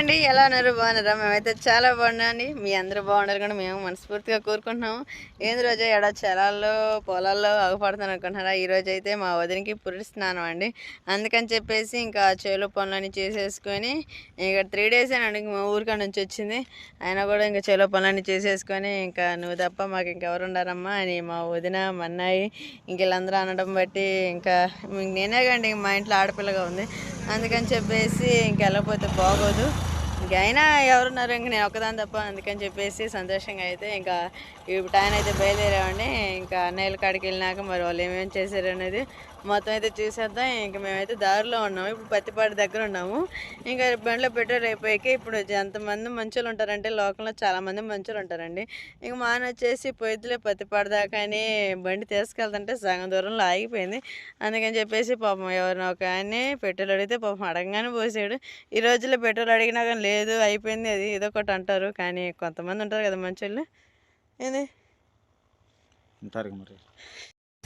అండి ఎలా ఉన్నారు? బాగున్నారా? మేమైతే చాలా బాగున్నాండి మీ అందరూ బాగున్నారు కూడా మేము మనస్ఫూర్తిగా కోరుకుంటున్నాము. ఏంది రోజు ఎడ చెలాల్లో పొలాల్లో ఆగుపడుతాను అనుకుంటున్నారా? ఈ రోజు అయితే మా వదినకి పురుడు స్నానం అండి. అందుకని చెప్పేసి ఇంకా చేలు పనులన్నీ చేసేసుకొని ఇంకా త్రీ డేస్ అండి మా ఊరికాడ నుంచి వచ్చింది. అయినా కూడా ఇంకా చేలో పనులన్నీ చేసేసుకొని ఇంకా నువ్వు తప్ప మాకు ఇంకెవరు ఉండారమ్మా అని మా వదిన మా అన్నయ్య ఇంక వీళ్ళందరూ అనడం బట్టి ఇంకా నేనే కండి మా ఇంట్లో ఆడపిల్లగా ఉంది. అందుకని చెప్పేసి ఇంకెళ్ళకపోతే బాగోదు. ఇంక అయినా ఎవరున్నారు ఇంక నేను ఒకదాని తప్ప అందుకని చెప్పేసి సంతోషంగా అయితే ఇంకా ఇప్పుడు ఆయన అయితే బయలుదేరామండి. ఇంకా అన్నయ్యల కాడికి వెళ్ళినాక మరి వాళ్ళు ఏమేమి చేశారు అనేది మొత్తం అయితే చూసేద్దాం. ఇంకా మేమైతే దారిలో ఉన్నాము. ఇప్పుడు పత్తిపాటి దగ్గర ఉన్నాము. ఇంకా బండ్లో పెట్రోల్ అయిపోయాక ఇప్పుడు ఎంతమంది మంచులు ఉంటారంటే లోకంలో చాలామంది మంచులు ఉంటారండి. ఇంకా మాన వచ్చేసి పొయ్యిలే పత్తిపాటి దాకా అని బండి తీసుకెళ్తుంటే సగం దూరంలో ఆగిపోయింది. అందుకని చెప్పేసి పాపం ఎవరినో కానీ పెట్రోల్ అడిగితే పాపం అడగగానే పోసాడు. ఈ రోజుల్లో పెట్రోల్ అడిగినా కానీ లేదు అయిపోయింది అది. ఏదో ఒకటి అంటారు. కానీ కొంతమంది ఉంటారు కదా మంచోళ్ళు. ఏంది? ఉంటారు మరి.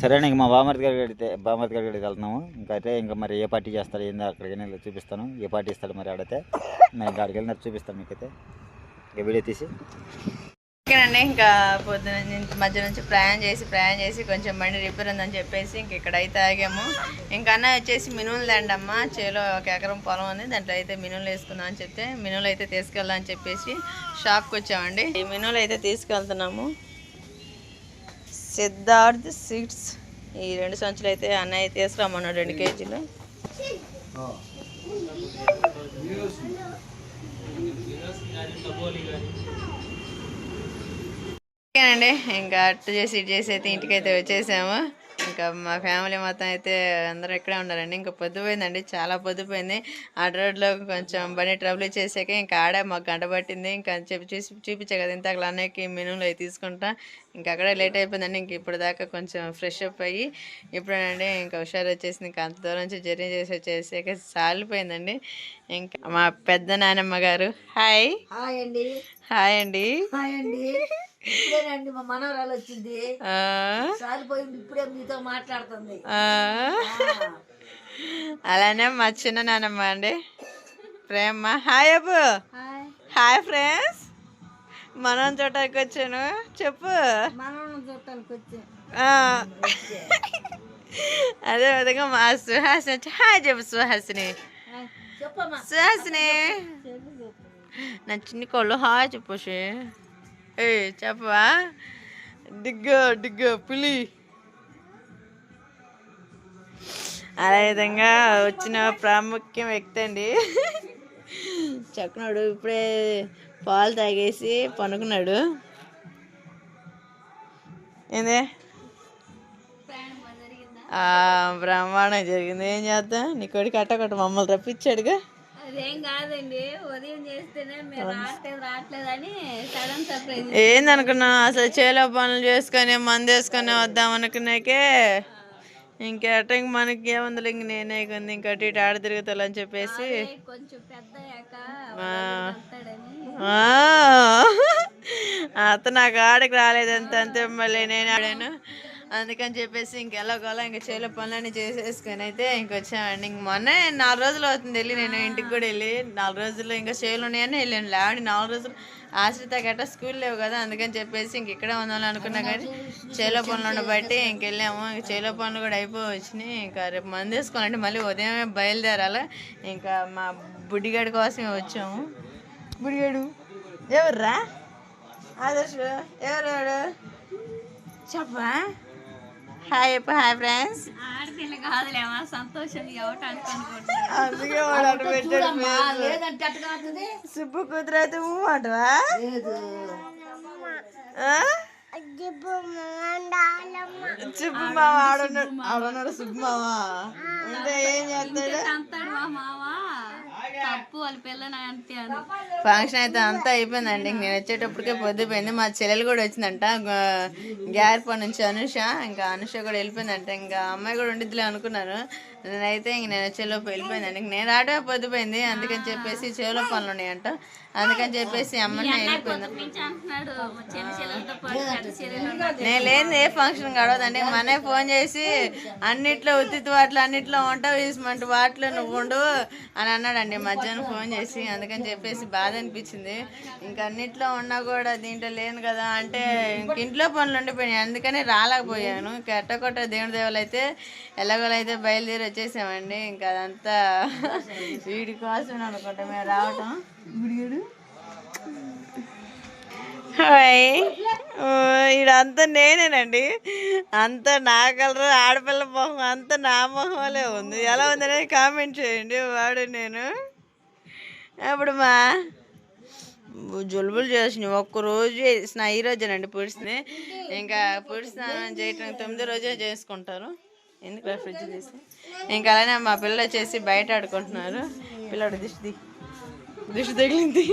సరే ఇంక మా బామర్తి గారి గడితే బామర్తి గారి గడికి వెళ్తున్నాము. ఇంకా అయితే ఇంకా మరి ఏ పార్టీ చేస్తాడు ఏందో అక్కడికి వెళ్ళి చూపిస్తాను. ఏ పార్టీ ఇస్తాడు మరి అడిగితే నేను ఇంకా అక్కడికి వెళ్ళిన చూపిస్తాను మీకైతే. ఇంకా వీడియో తీసి. ఓకేనండి ఇంకా పొద్దున నుంచి మధ్య నుంచి ప్రయాణం చేసి ప్రయాణం చేసి కొంచెం బండి రిపేర్ ఉందని చెప్పేసి ఇంక ఇక్కడైతే ఆగాము. ఇంకా అన్న వచ్చేసి మినుములు దండమ్మ చేలో ఒక ఎకరం పొలం ఉంది దాంట్లో అయితే మినుములు వేసుకుందాం అని చెప్తే మినుములు అయితే తీసుకెళ్దామని చెప్పేసి షాప్కి వచ్చామండి. ఈ మినుములు అయితే తీసుకెళ్తున్నాము. సిద్ధార్థ్ సీడ్స్. ఈ రెండు సంచులు అయితే అన్నయ్య తీసుకురామన్నాడు రెండు కేజీలు. ఓకేనండి ఇంకా అట్టు చేసి ఇటు చేసి అయితే ఇంటికైతే వచ్చేసాము. ఇంకా మా ఫ్యామిలీ మొత్తం అయితే అందరూ ఇక్కడే ఉన్నారండి. ఇంకా పొద్దుపోయిందండి. చాలా పొద్దుపోయింది. ఆ రోడ్లో కొంచెం బండి ట్రబుల్ చేసాక ఇంకా ఆడ మాకు గంట పట్టింది. ఇంకా చెప్పి చూసి చూపించే కదా ఇంత అన్నయ్యకి మెనూలు అవి తీసుకుంటా. ఇంకా అక్కడే లేట్ అయిపోయిందండి. ఇంక ఇప్పుడు దాకా కొంచెం ఫ్రెష్ అప్ అయ్యి ఇప్పుడేనండి. ఇంకా హుషారు వచ్చేసింది. ఇంకా అంత దూరం నుంచి జర్నీ చేసి వచ్చేసాక సాలిపోయిందండి. ఇంకా మా పెద్ద నానమ్మ గారు. హాయ్. హాయ్ అండి. హాయ్ అండి. హాయ్ అండి. ఇప్పుడేనండి మా మనవరాలు వచ్చింది. సారిపోయింది ఇప్పుడే మీతో మాట్లాడుతుంది. అలానే మా చిన్న నానమ్మ అండి. ప్రేమ హాయ్ అబ్బు. హాయ్. ఫ్రెండ్స్. మనం చూడటానికి వచ్చాను. చెప్పు. మనవరం చూడటానికి వచ్చాం ఆ. అదే విధంగా మా సుహాసిని వచ్చి హాయ్ చెప్పు సుహాసిని. సుహాసిని. నా చిన్ని కోళ్ళు హాయ్ చెప్పు ఏ చెప్పవా? డిగ్గ డిగ్గ పులి. అదే విధంగా వచ్చిన ప్రాముఖ్యం వ్యక్తి అండి. చక్కనాడు ఇప్పుడే పాలు తాగేసి పనుకున్నాడు. ఏంది? ఆ, బ్రహ్మాండం జరిగింది. ఏం చేద్దాం? నీ కొడుకు అట్టకొట్ట మమ్మల్ని రప్పించాడుగా. అదేం కాదండి ఉదయం చేస్తేనే మీరు రావట్లేదు రావట్లేదని సడన్ సర్ప్రైజ్. ఏందనుకున్నావు అసలు చేలో పనులు చేసుకొని మందు వేసుకొని వద్దాం అనుకున్నాకే ఇంకెట ఇంక మనకి ఏముంది ఇంక నేనే కొంది ఇంకా అటు ఇటు ఆడ తిరుగుతాలని చెప్పేసి. కొంచెం పెద్ద అతను నాకు ఆడకి రాలేదంత అంతే మళ్ళీ నేను ఆడాను. అందుకని చెప్పేసి ఇంకెలాగోలా ఇంకా చేలో పనులన్నీ చేసేసుకొని అయితే ఇంకొచ్చామండి ఇంక మొన్న నాలుగు రోజులు అవుతుంది వెళ్ళి నేను ఇంటికి కూడా వెళ్ళి. నాలుగు రోజుల్లో ఇంకా చేలు ఉన్నాయని వెళ్ళాను. లేవండి నాలుగు రోజులు. ఆశ్రిత గట్ట స్కూల్ లేవు కదా అందుకని చెప్పేసి ఇంక ఇక్కడే ఉందాం అనుకున్నా కానీ చేలో పనులు ఉండబట్టి ఇంకెళ్ళాము ఇంక చేలో పనులు కూడా అయిపోయి వచ్చినాయి. ఇంకా రేపు మంది వేసుకోవాలంటే మళ్ళీ ఉదయమే బయలుదేరాలి. ఇంకా మా బుడ్డిగాడి కోసమే వచ్చాము. బుడిగాడు ఎవర్రా? ఆదర్శ్ ఎవరు చెప్పా హాయ్ హాయ్ ఫ్రెండ్స్. ఆడపిల్ల కాదులేమా సంతోషం సుబ్బు ఊ అంటవా? సుబ్బు మామ ఆడున్నాడు. సుబ్బు మామ. అంటే ఏం చేస్తాడు? అంతాడు మా వాళ్ళ పిల్లని ఫంక్షన్ అయితే అంతా అయిపోయిందండి. ఇంక నేను వచ్చేటప్పటికే పొద్దుపోయింది. మా చెల్లెలు కూడా వచ్చిందంట. గ్యార్ప నుంచి అనుష ఇంకా అనుష కూడా వెళ్ళిపోయిందంట. ఇంకా అమ్మాయి కూడా ఉండిద్దిలే అనుకున్నాను నేనైతే ఇంక నేను వచ్చేలోపు వెళ్ళిపోయిందండి. ఇంక నేను రావడమే పొద్దుపోయింది. అందుకని చెప్పేసి చెవులో పనులు ఉన్నాయంట. అందుకని చెప్పేసి అమ్మని వెళ్ళిపోయింది. మా. నేను లేని ఏ ఫంక్షన్ గడవదండి. మనే ఫోన్ చేసి అన్నిట్లో ఉత్తిత్ వాటిలో అన్నిట్లో వంట వేసమంటే వాటిలో నువ్వు ఉండు అని అన్నాడండి మధ్యాహ్నం ఫోన్ చేసి అందుకని చెప్పేసి బాధ అనిపించింది. ఇంకా అన్నిట్లో ఉన్నా కూడా దీంట్లో లేను కదా అంటే ఇంక ఇంట్లో పనులు ఉండిపోయినాయి. అందుకని రాలేకపోయాను. ఇంకా ఎట్టకొట్ట దేవుడి దేవులు అయితే ఎలాగోలైతే బయలుదేరి వచ్చేసామండి. ఇంకా అదంతా వీడి కోసం అనుకుంటా. మేము రావటం. గుడిగుడు హాయ్ నేనేనండి. అంత నా కలరు ఆడపిల్ల మొహం అంతా నా మొహంలే ఉంది. ఎలా ఉందనేది కామెంట్ చేయండి. వాడు నేను అప్పుడు మా జలుబులు చేసినాయి ఒక్కరోజు చేసిన ఈ రోజేనండి పుడిసింది ఇంకా పుడి స్నానం చేయటం తొమ్మిది రోజే చేసుకుంటారు. ఎందుకు ఫ్రిడ్జ్ తీసి? ఇంకా అలానే మా పిల్లలు వచ్చేసి బయట ఆడుకుంటున్నారు. పిల్లడు దిష్టి దిష్టి తగిలింది.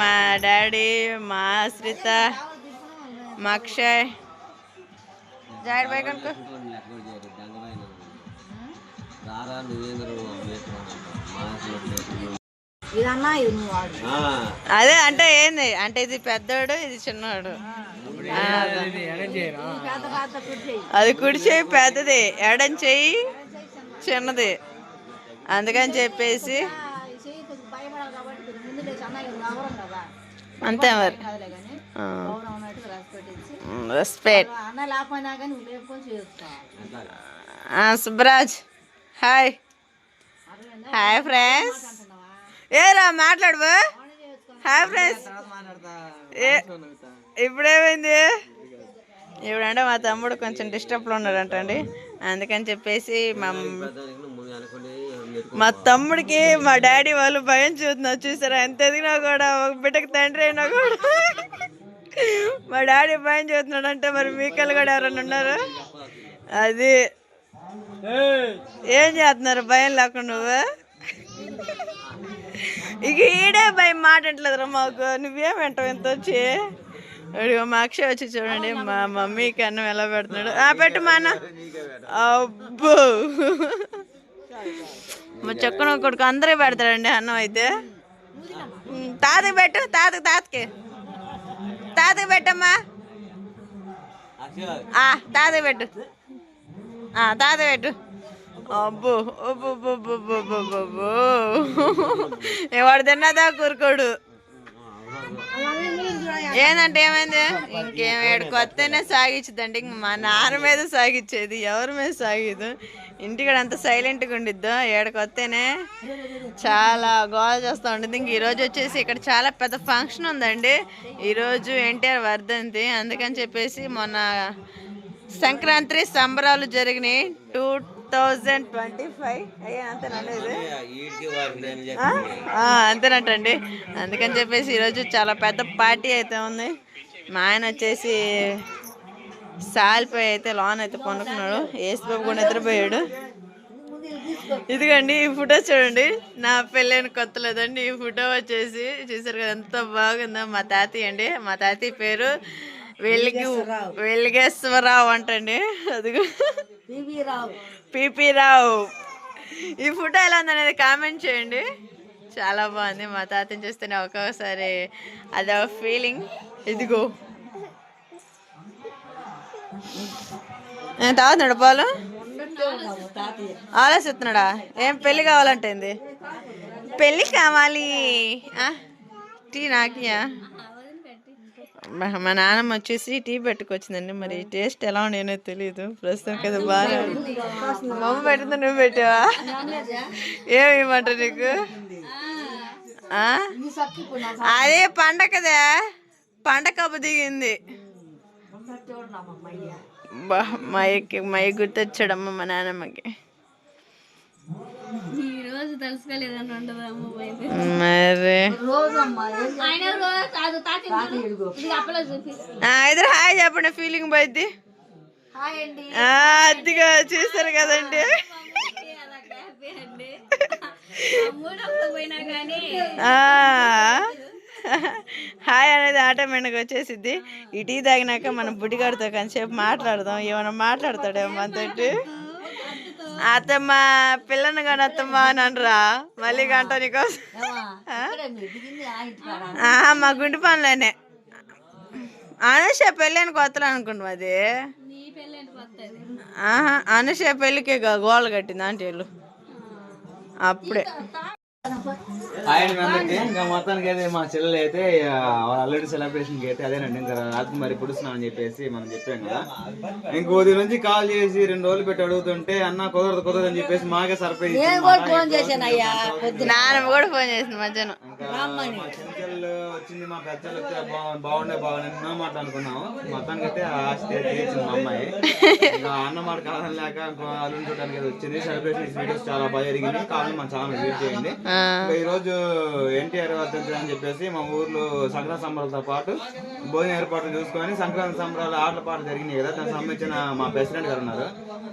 మా డాడీ మా ఆశ్రిత మా అక్షయ్. జాయిడ్ బైక్ అనుకో అదే అంటే ఏంది? అంటే ఇది పెద్దోడు ఇది చిన్నోడు. ఆ, అది. కుడి చేయి. పెద్దది. ఎడం చెయ్యి చిన్నది. అందుకని చెప్పేసి అంతే మరి. Respect Subraj. Hi. Hi friends. ఏరా మాట్లాడు హాయ్ ఫ్రెండ్స్ ఏ ఇప్పుడేమైంది? ఇప్పుడంటే మా తమ్ముడు కొంచెం డిస్టర్బ్లో ఉన్నాడంటండి అందుకని చెప్పేసి మా మా తమ్ముడికి మా డాడీ వాళ్ళు భయం చూస్తున్నారు. చూసారా? ఎంత ఎదిగినా కూడా ఒక బిడ్డకి తండ్రి అయినా కూడా. మా డాడీ భయం చూస్తున్నాడు అంటే మరి మీకలు కూడా ఎవరైనా ఉన్నారు? అది. ఏం చేస్తున్నారు? భయం లేకుండా నువ్వు? ఇక ఈడే భయం మాట అంటలేదురా మాకు. నువ్వేం వింటావు ఎంత వచ్చి? అడిగో మా అక్షయ్ వచ్చి చూడండి మా మమ్మీకి అన్నం ఎలా పెడుతున్నాడు. ఆ పెట్టు మా అన్న. అబ్బో. మా చెక్కన కొడుకు అందరూ పెడతాడండి అన్నం అయితే. తాతకి పెట్టు తాతకి తాతకి. తాతకి పెట్టమ్మా. ఆ, తాతకి పెట్టు. తాతకి పెట్టు. అబ్బో అబ్బో అబ్బో, ఎవడు తిన్నదా కూరుకోడు ఏందంటే ఏమైంది? ఇంకేం ఏడు కొత్తనే సాగించదండి ఇంక మా నాన్న మీద సాగించేది ఎవరి మీద సాగిదు ఇంటికాడ అంత సైలెంట్గా ఉండిద్దో ఏడకొత్తేనే చాలా గోల చేస్తూ ఉంటుంది ఇంక ఈరోజు వచ్చేసి ఇక్కడ చాలా పెద్ద ఫంక్షన్ ఉందండి. ఈరోజు ఎన్టీఆర్ వర్ధంతి. అందుకని చెప్పేసి మొన్న సంక్రాంతి సంబరాలు జరిగినాయి. టూ థౌజండ్ ట్వంటీ ఫైవ్ అయ్యా అంతేనండి ఆ? ఆ, అంతేనటండి. అందుకని చెప్పేసి ఈరోజు చాలా పెద్ద పార్టీ అయితే ఉంది. మా ఆయన వచ్చేసి సాలిపోయి అయితే లోన్ అయితే పండుకున్నాడు. ఏసుబాబు కూడా నిద్రపోయాడు. ఇదిగండి ఈ ఫోటో చూడండి. నా పెళ్ళైన కొత్త లేదండి ఈ ఫోటో వచ్చేసి చూసారు కదా ఎంత బాగుందో. మా తాతయ్య అండి. మా తాతయ్య పేరు వెలిగి వెలిగేశ్వరరావు. అంటండి. అదిగో. P P Rao. ఈ ఫోటో ఎలా ఉందనేది కామెంట్ చేయండి. చాలా బాగుంది. మా తాతని చూస్తేనే ఒక్కొక్కసారి అదో ఫీలింగ్ ఇదిగో. నేను తాగుతున్నాడు పాలు ఆలోచిస్తున్నాడా ఏం పెళ్ళి కావాలంటే పెళ్ళి కావాలి. ఆ, టీ నాకియా? మా మా నాన్నమ్మ వచ్చేసి టీ పెట్టుకొచ్చిందండి. మరి టేస్ట్ ఎలా ఉండేనో తెలియదు ప్రస్తుతం కదా బాగా మా అమ్మ పెట్టింది నువ్వు పెట్టావా? ఏమి ఇవ్వమంట నీకు? అదే పండగదే పండగ దిగింది. బా మైకి మై గుర్తొచ్చాడమ్మ మా నాన్నమ్మకి. ఈ రోజు తెలుసుకోలేదని ఉండదు అమ్మ పోయింది. మరి? ఆయన రోజు కాదు తాత ఇది అప్పలో చూపి ఆ, ఇద్దరు హాయ్ చెప్పండి ఫీలింగ్ ఆ, అదిగా చూస్తారు కదండి. హ్యాపీ అండి మూడప్పుడు పోయినా కానీ ఆ, హాయ్ అనేది ఆటోమేటిక్గా వచ్చేసిద్ది. ఈ టీ తాగినాక మనం బుడ్డిగాడితో కాసేపు మాట్లాడదాం. ఏమైనా మాట్లాడతాడేమో మనతోటి అత్తమ్మ పిల్లని కానీ అత్తమ్మ అని అనరా? మళ్ళీ గంట నీకోసం. ఆహా, మా గుండి పనులేనే. అనుష పెళ్ళని కొత్తలు అనుకుంటాం అది? అనుష పెళ్ళికి గోళ్ళు కట్టింది ఆంటీ వాళ్ళు అప్పుడే. ఆయన మీ ఇంకా మొత్తానికి అయితే మా చెల్లెలు అయితే ఆ, వాళ్ళ అల్లుడి సెలబ్రేషన్కి అయితే అదేనండి ఇంకా రాత్రి మరి పుడుస్తున్నాం అని చెప్పేసి మనం చెప్పాం కదా. ఇంక ఉదయం నుంచి కాల్ చేసి రెండు రోజులు పెట్టి అడుగుతుంటే అన్న కుదరదు కుదరదు అని చెప్పేసి మాకే సర్ప్రైజ్ ఫోన్ చేశాను అయ్యా నాన్నమ్మ కూడా ఫోన్ చేసింది మధ్యాహ్నం. మా చెల్లెలు వచ్చింది మా పెద్దలు బాగు- బాగుండే బాగుండే ఎన్నో మాట అనుకున్నాము. మొత్తానికి అయితే తీర్చింది మా అమ్మాయి. ఇంకా అన్న మాట కాదని లేక ఇంకో అల్లుని చూడడానికి వచ్చింది. సెలబ్రేషన్ వీడియోస్ చాలా బాగా జరిగింది. కావాలి మన ఛానల్ విజిట్ చేయండి. ఈ రోజు ఎన్టీఆర్ వర్ధంతి అని చెప్పేసి మా ఊర్లో సంక్రాంతి సంబరాలతో పాటు భోజన ఏర్పాట్లు చూసుకొని సంక్రాంతి సంబరాలు ఆటల పాటలు జరిగినాయి కదా. దానికి సంబంధించిన మా ప్రెసిడెంట్ గారు ఉన్నారు.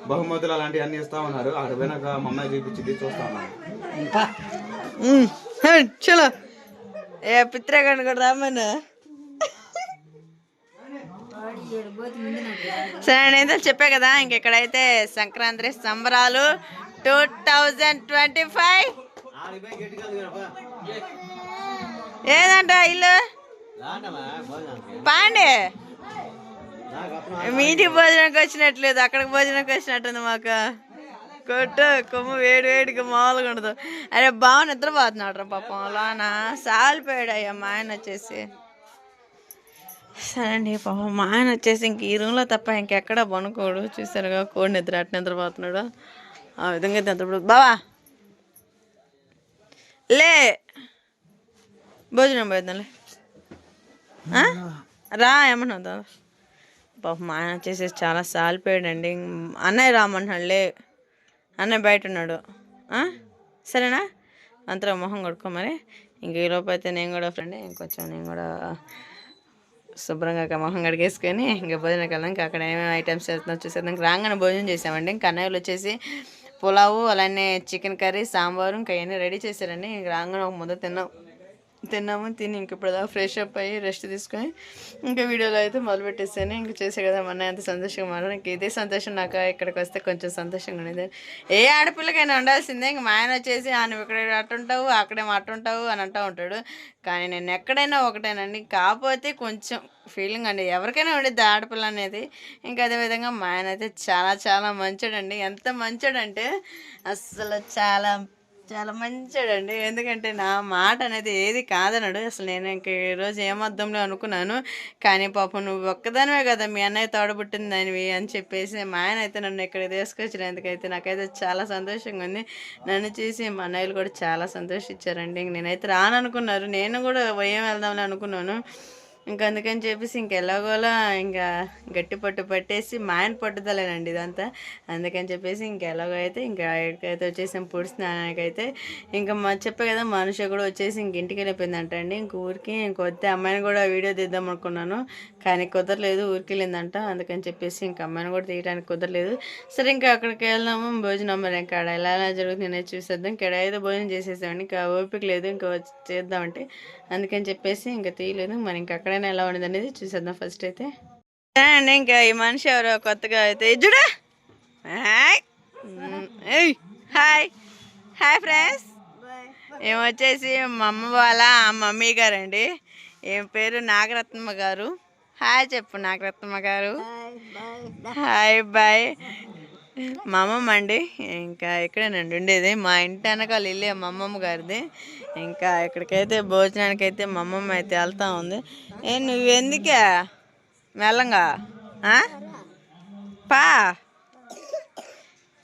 బహుమతులు అలాంటివి అన్ని ఇస్తా ఉన్నారు. అక్కడ పోయినాక మా అమ్మాయి చూపించింది చూస్తా ఉన్నాను. హే, చలో. ఏ పిత్రగండి కూడా రామను సరే నేనైతే చెప్పా కదా ఇంకెక్కడైతే సంక్రాంతి సంబరాలు టూ థౌజండ్ ట్వంటీ ఫైవ్ ఏదంట ఇల్లు? పాండే. మీ ఇంటికి భోజనానికి వచ్చినట్లేదు అక్కడికి భోజనానికి వచ్చినట్టుంది మాకు. కొట్టు కొమ్ము వేడి వేడిగా మామూలుగా ఉండదు. అరే బాగా నిద్రపోతున్నాడు రా పాపం అలానా సాలిపోయాడు అయ్యా మా ఆయన వచ్చేసి. సరే అండి పాపం మా ఆయన వచ్చేసి ఇంక ఈ రూమ్లో తప్ప ఇంకెక్కడ పనుకోడు. చూసారుగా కోడి నిద్ర అటు నిద్రపోతున్నాడు. ఆ విధంగా నిద్రపోడు. బావా. లే. భోజనం పోయిద్దాంలే రా ఏమన్నా పాపం మా ఆయన వచ్చేసి చాలా సాలిపోయాడండి. అన్నయ్య రామన్నాడులే అన్నయ్య బయట ఉన్నాడు సరేనా? అంతలో మొహం కొడుకో మరి. ఇంక ఈ అయితే నేను కూడా ఫ్రెండ్ ఇంకొంచెం నేను కూడా శుభ్రంగా మొహం కడిగేసుకొని ఇంకా భోజనం వెళ్దాం ఇంకా అక్కడ ఏమేమి ఐటమ్స్ చేస్తున్నాం చూసేద్దాం. రాగానే భోజనం చేసామండి. ఇంకా అన్నయ్యలు వచ్చేసి పులావు అలానే చికెన్ కర్రీ సాంబారు ఇంకా అవన్నీ రెడీ చేశారండి. ఇంక రాగానే ఒక ముద్ద తిన్నాం. తిన్నాము తిని ఇంక ఇప్పుడు ఫ్రెష్ అప్ అయ్యి రెస్ట్ తీసుకొని ఇంకా వీడియోలో అయితే మొదలు పెట్టేసాను. ఇంక చేసే కదా మన ఎంత సంతోషంగా మాట నాకు ఇదే సంతోషం. నాకు ఇక్కడికి వస్తే కొంచెం సంతోషంగా ఉండేది. ఏ ఆడపిల్లకైనా ఉండాల్సిందే. ఇంక మా ఆయన వచ్చేసి ఆయన ఇక్కడ అట్టుంటావు అక్కడేమో అట్టుంటావు అని అంటూ ఉంటాడు. కానీ నేను ఎక్కడైనా ఒకటేనండి. కాకపోతే కొంచెం ఫీలింగ్ అండి. ఎవరికైనా ఉండేది ఆడపిల్ల అనేది. ఇంకా అదేవిధంగా మా ఆయన అయితే చాలా చాలా మంచోడండి. ఎంత మంచోడంటే అస్సలు చాలా చాలా మంచోడండి. ఎందుకంటే నా మాట అనేది ఏది కాదనడు. అసలు నేను ఇంక ఈరోజు ఏమద్దంలో అనుకున్నాను. కానీ పాపం నువ్వు ఒక్కదానివే కదా మీ అన్నయ్య తోడబుట్టింది దానివి అని చెప్పేసి మా ఆయన అయితే నన్ను ఇక్కడ తీసుకొచ్చినందుకైతే నాకైతే చాలా సంతోషంగా ఉంది. నన్ను చూసి మా అన్నయ్యలు కూడా చాలా సంతోషించారండి. ఇంక నేనైతే రాననుకున్నారు. నేను కూడా ఏం వెళ్దామని అనుకున్నాను. ఇంకా అందుకని చెప్పేసి ఇంకెలాగోలా ఇంకా గట్టి పట్టు పట్టేసి మా ఆయన పట్టుదలేనండి ఇదంతా. అందుకని చెప్పేసి ఇంకెలాగో అయితే ఇంకా ఎక్కడికైతే వచ్చేసాం పొడి స్నానానికైతే. అయితే ఇంకా మా చెప్పే కదా మనిషి కూడా వచ్చేసి ఇంక ఇంటికి వెళ్ళిపోయిందంట అండి ఇంక ఊరికి ఇంక వస్తే అమ్మాయిని కూడా వీడియో తీద్దాం అనుకున్నాను. కానీ కుదరలేదు ఊరికి వెళ్ళిందంట అందుకని చెప్పేసి ఇంక అమ్మాయిని కూడా తీయడానికి కుదరలేదు. సరే ఇంకా అక్కడికి వెళ్దాము. భోజనం మరి ఇంకా ఆడ ఎలా ఎలా జరుగుతుంది చూసేద్దాం. ఇక్కడ ఏదో భోజనం చేసేసామండి. ఇంకా ఓపిక లేదు ఇంకా చేద్దామంటే. అందుకని చెప్పేసి ఇంకా తీయలేదు. మరి ఇంకా అక్కడైనా ఎలా ఉండదు అనేది చూసేద్దాం ఫస్ట్ అయితే. సరే అండి ఇంకా ఈ మనిషి ఎవరో కొత్తగా అయితే చూడ. హాయ్. హాయ్. Hi friends. ఏమొచ్చేసి మా అమ్మ వాళ్ళ మమ్మీ గారండి. ఏం పేరు? నాగరత్నమ్మ గారు. హాయ్ చెప్పు నాగరత్నమ్మ గారు. Hi bye. మా అమ్మమ్మ అండి ఇంకా ఇక్కడేనండి ఉండేది మా ఇంటి వెనకాల ఇల్లే మా అమ్మమ్మ గారిది. ఇంకా ఇక్కడికైతే భోజనానికి అయితే మా అమ్మమ్మ అయితే వెళ్తా ఉంది. ఏ నువ్వు ఎందుకే? మెల్లంగా? పా.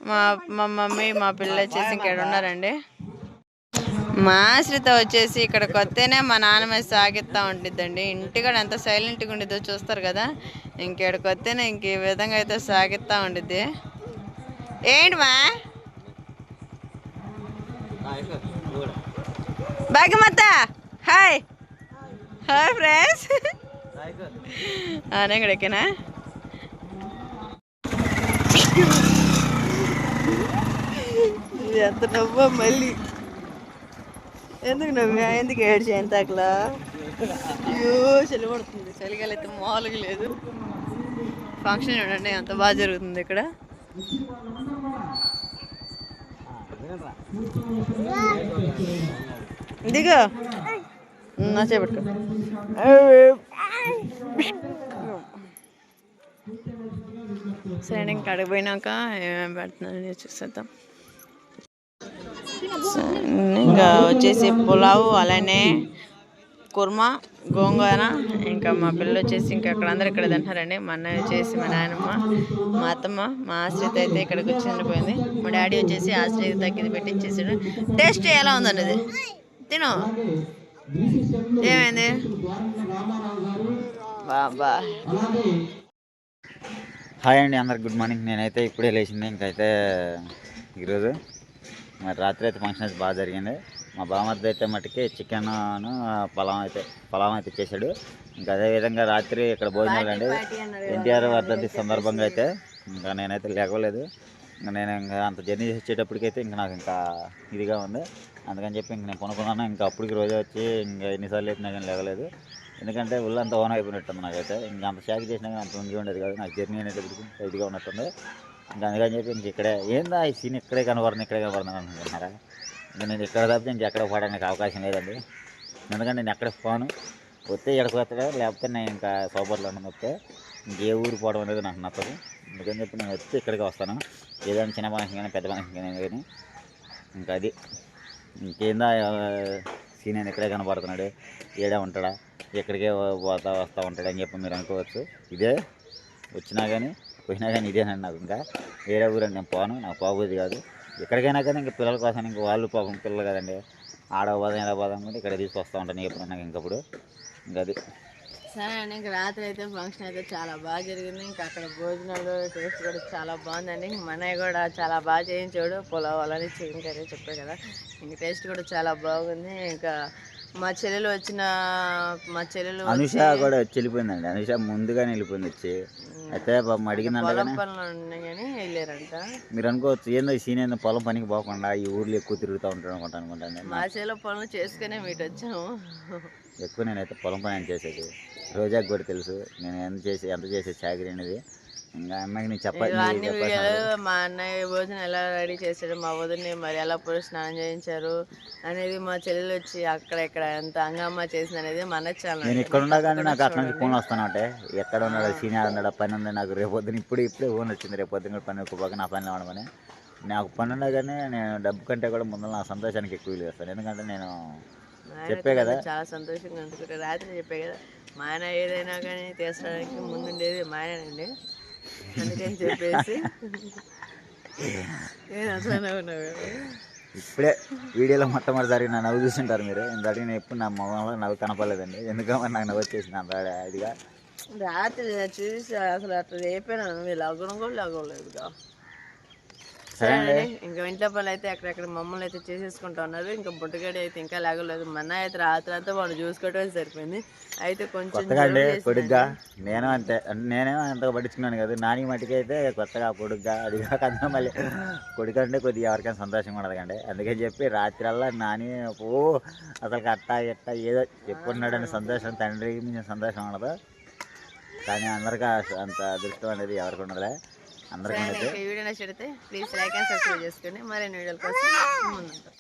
మా మా మమ్మీ మా పిల్ల వచ్చేసి ఇక్కడ ఉన్నారండి మా ఆశ్రిత వచ్చేసి ఇక్కడ కొత్తనే మా నాన్నమే సాగిస్తూ ఉంటుందండి ఇంటికాడ ఎంత సైలెంట్గా ఉండిద్దో చూస్తారు కదా? ఇంకేడ కొత్తనే ఇంక ఈ విధంగా అయితే సాగిస్తూ ఉండిద్ది. ఏంటి మా? భాగ్యమత్త హాయ్! Hi friends! అనే కూడా ఎంత నవ్వా మళ్ళీ. ఎందుకు నువ్వు? ఎందుకు ఏడ్చి ఎంత అట్లా అయ్యో చలి పడుతుంది. చలికాలం అయితే మామూలుగా లేదు. ఫంక్షన్ చూడండి అంత బాగా జరుగుతుంది ఇక్కడ. దిగో నా చేపట్టుకో సరే ఇంకా అడిగిపోయినాక ఏమేమి పెడుతున్నాను చూసేద్దాం. ఇంకా వచ్చేసి పులావ్ అలానే కుర్మా గోంగూర ఇంకా మా పిల్లలు వచ్చేసి ఇంకా అక్కడ అందరు ఇక్కడ తింటున్నారండి. మా అన్నయ్య వచ్చేసి మా నాయనమ్మ మా అత్తమ్మ మా ఆశ్రిత అయితే ఇక్కడికి వచ్చి ఉండిపోయింది. మా డాడీ వచ్చేసి ఆశ్రిత తగ్గింది పెట్టించేసాడు. టేస్ట్ ఎలా ఉందండి ఇది తిను. ఏమైంది? బాబా. హాయ్ అండి అందరికి గుడ్ మార్నింగ్. నేనైతే ఇప్పుడే లేచింది. ఇంకైతే ఈరోజు మరి రాత్రి అయితే ఫంక్షన్ అయితే బాగా జరిగింది. మా బామర్ది అయితే మట్టుకి చికెన్ పొలం అయితే పొలం అయితే చేశాడు. ఇంకా అదేవిధంగా రాత్రి ఇక్కడ భోజనాలు అండి. ఎన్టీఆర్ వర్ధంతి సందర్భంగా అయితే ఇంకా నేనైతే లేకలేదు ఇంకా నేను ఇంకా అంత జర్నీ చేసి వచ్చేటప్పటికైతే ఇంకా నాకు ఇంకా ఇదిగా ఉంది. అందుకని చెప్పి ఇంక నేను కొనుక్కున్నాను. ఇంకా అప్పటికి రోజు వచ్చి ఇంకా ఎన్నిసార్లు లేపినా కానీ లేగలేదు ఎందుకంటే ఒళ్ళంతా ఓన్ అయిపోయినట్టుంది నాకైతే. ఇంకా అంత షాక్ చేసినా కానీ అంత ఉండి ఉండేది కాదు. నాకు జర్నీ అనేటప్పటికి ఇదిగా ఉన్నట్టుంది. అందుకని చెప్పి ఇంక ఇక్కడే ఏందా ఈ సీన్ ఇక్కడే కనబడుతుంది ఇక్కడే కనబడుతుంది అనుకుంటున్నారా? ఇంకా నేను ఇక్కడ తప్పితే ఇంక ఎక్కడ పోవడానికి అవకాశం లేదండి. ఎందుకంటే నేను ఎక్కడ పోను వస్తే ఎక్కడికి వస్తాడు లేకపోతే నేను ఇంకా సోబర్లో వస్తే ఇంకే ఊరు పోవడం అనేది నాకు నచ్చదు. అందుకని చెప్పి నేను వచ్చి ఇక్కడికి వస్తాను. ఏదైనా చిన్న ఫంక్షన్ కానీ పెద్ద ఫంక్షన్ కానీ కానీ ఇంకా అది. ఇంకేందా సీన్ అని ఇక్కడే కనబడుతున్నాడు ఏడే ఉంటాడా ఎక్కడికే పోతా వస్తూ ఉంటాడు అని చెప్పి మీరు అనుకోవచ్చు. ఇదే వచ్చినా కానీ పోయినా కానీ ఇదేనండి నాకు ఇంకా. వేరే ఊరండి నేను పోను నాకు పోబోది కాదు. ఎక్కడికైనా కానీ ఇంకా పిల్లల కోసం ఇంకా వాళ్ళు పాపం పిల్లలు కదండి. ఆడ పోదాం ఎలా పోదాం కూడా ఇక్కడ తీసుకొస్తూ ఉంటాను ఎప్పుడైనా ఇంకప్పుడు. ఇంకా అది. సరే అండి ఇంకా రాత్రి అయితే ఫంక్షన్ అయితే చాలా బాగా జరిగింది. ఇంకా అక్కడ భోజనాలు టేస్ట్ కూడా చాలా బాగుందండి. ఇంక మా అన్నయ్య కూడా చాలా బాగా చేయించాడు. పులావ్ అలానే చికెన్ కర్రీ చెప్పాడు కదా. ఇంక టేస్ట్ కూడా చాలా బాగుంది. ఇంకా మా చెల్లెలు వచ్చిన మా చెల్లెలు అనుష కూడా వచ్చి వెళ్ళిపోయిందండి. అనుష ముందుగానే వెళ్ళిపోయింది వచ్చి. అయితే అడిగిందంట పొలం వెళ్ళారంట. మీరు అనుకోవచ్చు ఏందో ఈ సీన్ ఏందో పొలం పనికి పోకుండా ఈ ఊర్లో ఎక్కువ తిరుగుతూ ఉంటాడు అనుకుంటా అనుకుంటాను నేను. మా చెల్లెలు పనులు చేసుకునే మీటు వచ్చాము. ఎక్కువ నేనైతే పొలం పని అని చేసేది. రోజాకి కూడా తెలుసు నేను ఎంత చేసి ఎంత చేసే చాకరీ అనేది. ఇంకా అమ్మాయికి నేను చెప్పాలి అన్ని వీడియోలు మా అన్నయ్య భోజనం ఎలా రెడీ చేశాడు మా వదిని మరి ఎలా పురుష స్నానం చేయించారు అనేది మా చెల్లెలు వచ్చి అక్కడ ఇక్కడ ఎంత అంగమ్మ చేసింది అనేది మన ఛానల్ నేను ఇక్కడ ఉన్నా కానీ నాకు ఫోన్ వస్తాను అంటే ఎక్కడ ఉన్నాడు? సీనియర్ ఉన్నాడు? పని ఉంది? నాకు రేపు పొద్దున ఇప్పుడు ఇప్పుడే ఫోన్ వచ్చింది. రేపు పొద్దున కూడా పని ఎక్కువ నా పని అవ్వడమని నాకు పని ఉన్నా కానీ నేను డబ్బు కంటే కూడా ముందు నా సంతోషానికి ఎక్కువ విలువ ఇస్తాను ఎందుకంటే నేను చెప్పే కదా. చాలా సంతోషంగా అనుకుంటే రాత్రి చెప్పే కదా. మా ఆయన ఏదైనా కానీ తీసడానికి ముందుండేది మా ఆయనండి అందుకని చెప్పేసి. ఇప్పుడే వీడియోలో మొట్టమొదటిసారి నా నవ్వు చూసింటారు మీరు. ఇంతటి నేను ఎప్పుడు నా మొహంలో నవ్వు కనపడలేదండి. ఎందుకంటే నాకు నవ్వు వచ్చేసింది అంత ఇదిగా రాత్రి చూసి అసలు అట్లా రేపాను వీళ్ళు అగ్గడం కూడా లగవలేదుగా సరే ఇంకా ఇంట్లో పనులు అయితే అక్కడక్కడ మమ్మల్ని అయితే చేసేసుకుంటా ఉన్నారు. ఇంకా బుట్టగడి అయితే ఇంకా లాగలేదు. మన అయితే రాత్రి అంతా వాళ్ళు చూసుకోవటమే సరిపోయింది. అయితే కొంచెం. పొడుగ్గా. నేను అంతే నేనేమో అంతగా పట్టించుకున్నాను కదా. నాని మటుకి అయితే కొత్తగా పొడుగ్గా అది కాక అందులో మళ్ళీ కొడుకు అంటే కొద్దిగా ఎవరికైనా సంతోషంగా ఉండదు కండి అందుకని చెప్పి రాత్రల్లా నాని ఓ అసలు అట్టా ఎట్ట ఏదో చెప్పుకున్నాడని సంతోషం తండ్రికి సంతోషం ఉండదు. కానీ అందరికీ అంత అదృష్టం అనేది ఎవరికి ఉండదులే. అందరికీ ఈ వీడియో నచ్చితే ప్లీజ్ లైక్ అండ్ సబ్స్క్రైబ్ చేసుకొని మరిన్ని వీడియోల కోసం ముందుంటాం.